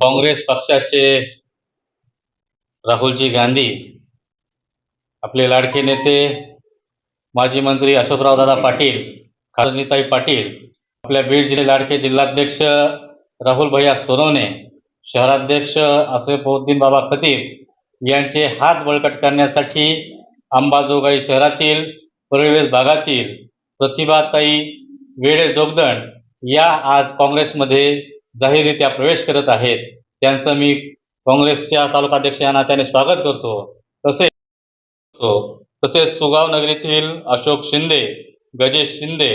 काँग्रेस पक्षाचे राहुलजी गांधी आपले लाडके नेते माजी मंत्री अशोकराव दादा पाटील खासनीताई पाटील आपल्या बीड जिल्हे लाडके जिल्हाध्यक्ष राहुल भैया सोनवणे शहराध्यक्ष असफउद्दीन बाबा खतीब यांचे हात बळकट करण्यासाठी अंबाजोगाई शहरातील परिवेश भागातील प्रतिभाताई वेडे जोगदंड या आज काँग्रेसमध्ये जाहीररित्या प्रवेश करत आहेत. त्यांचं मी काँग्रेसच्या तालुकाध्यक्ष या नात्याने स्वागत करतो. तसेच हो, तसेच सुगाव नगरीतील अशोक शिंदे गजेश शिंदे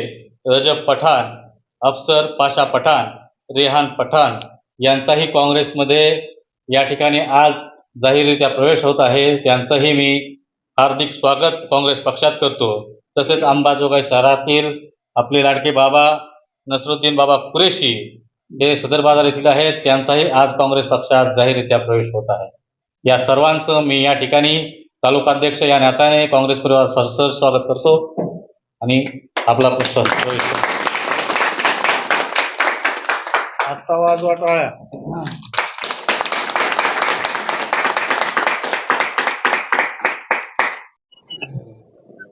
रजब पठाण अफसर पाशा पठाण रेहान पठाण यांचाही काँग्रेसमध्ये या ठिकाणी आज जाहीररित्या प्रवेश होत आहे. त्यांचंही मी हार्दिक स्वागत काँग्रेस पक्षात करतो. तसेच अंबाजोगाई शहरातील आपले लाडके बाबा नसरुद्दीन बाबा कुरेशी हे सदर बाजार येथील आहेत त्यांचाही आज काँग्रेस पक्षात जाहीररित्या प्रवेश होत आहे या सर्वांचं मी या ठिकाणी तालुकाध्यक्ष या नात्याने काँग्रेस परिवार सरसर स्वागत करतो आणि आपला प्रवेश करतो. आत्ता वाजवा टाळ्या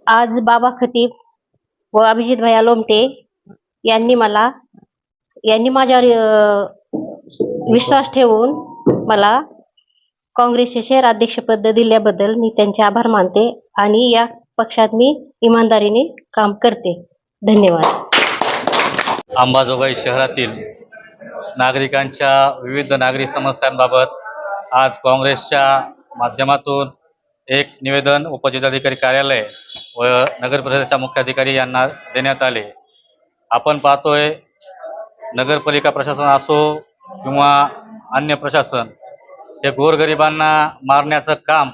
आज बाबा खतीब व अभिजित भैया लोमटे यांनी मला यांनी माझ्यावर विश्वास ठेवून मला काँग्रेसचे शहराध्यक्षपद दिल्याबद्दल मी त्यांचे आभार मानते आणि या पक्षात मी इमानदारीने काम करते. धन्यवाद. अंबाजोगाई शहरातील नागरिकांच्या विविध नागरिक समस्यांबाबत आज काँग्रेसच्या माध्यमातून एक निवेदन उपजिल्हाधिकारी कार्यालय व नगर परिषदेच्या मुख्याधिकारी यांना देण्यात आले. आपण पाहतोय नगरपालिका प्रशासन असो किंवा अन्य प्रशासन हे गोरगरिबांना मारण्याचं काम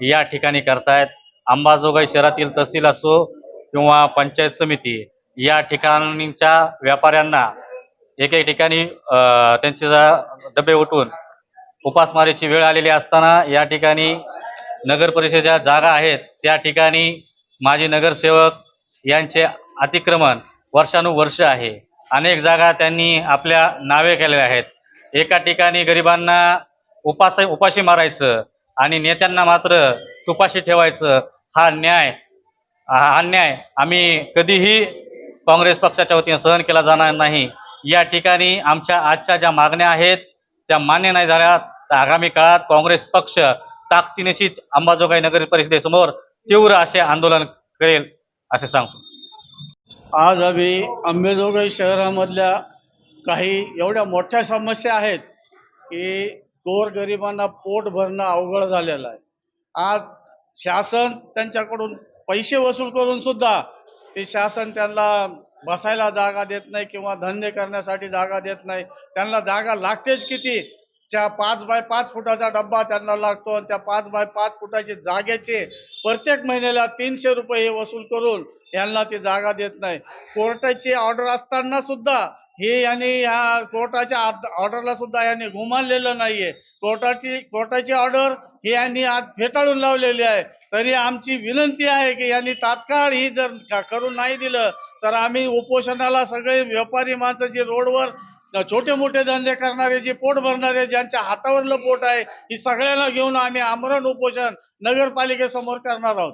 या ठिकाणी करतायत. अंबाजोगाई शहरातील तहसील असो किंवा पंचायत समिती या ठिकाणच्या व्यापाऱ्यांना एक एक ठिकाणी त्यांचे जा- डबे उठून उपासमारीची वेळ आलेली असताना या ठिकाणी नगर परिषदेच्या जागा आहेत. त्या ठिकाणी माजी नगरसेवक यांचे अतिक्रमण वर्षानुवर्ष आहे. अनेक जागा त्यांनी आपल्या नावे केलेल्या आहेत. एका ठिकाणी गरिबांना उपास उपाशी मारायचं आणि नेत्यांना मात्र तुपाशी ठेवायचं हा न्याय हा अन्याय आम्ही कधीही काँग्रेस पक्षाच्या वतीने सहन केला जाणार नाही. या ठिकाणी आमच्या आजच्या ज्या मागण्या आहेत त्या मान्य नाही झाल्या तर आगामी काळात काँग्रेस पक्ष ताकदीनिशी अंबाजोगाई नगर परिषदेसमोर तीव्र असे आंदोलन करेल असे सांगतो. आज आम्ही अंबेजोगाई शहरामधल्या काही एवढ्या मोठ्या समस्या आहेत की गोरगरिबांना पोट भरणं अवघड झालेलं आहे. आज शासन त्यांच्याकडून पैसे वसूल करून सुद्धा ते शासन त्यांना बसायला जागा देत नाही किंवा धंदे करण्यासाठी जागा देत नाही. त्यांना जागा लागतेच किती? त्या पाच बाय पाच फुटाचा डब्बा त्यांना लागतो आणि त्या पाच बाय पाच फुटाचे जागेचे प्रत्येक महिन्याला तीनशे रुपये हे वसूल करून यांना ती जागा देत नाही. कोर्टाची ऑर्डर असताना सुद्धा हे यांनी ह्या कोर्टाच्या ऑर्डरला सुद्धा यांनी गुमानलेलं नाहीये. कोर्टाची कोर्टाची ऑर्डर ही यांनी आज फेटाळून लावलेली आहे. तरी आमची विनंती आहे की यांनी तात्काळ ही जर करून नाही दिलं तर आम्ही उपोषणाला सगळे व्यापारी माणसं जे रोडवर छोटे मोठे धंदे करणारे जे पोट भरणारे ज्यांच्या हातावरलं पोट आहे ही सगळ्यांना घेऊन आम्ही आमरण उपोषण नगरपालिकेसमोर करणार आहोत.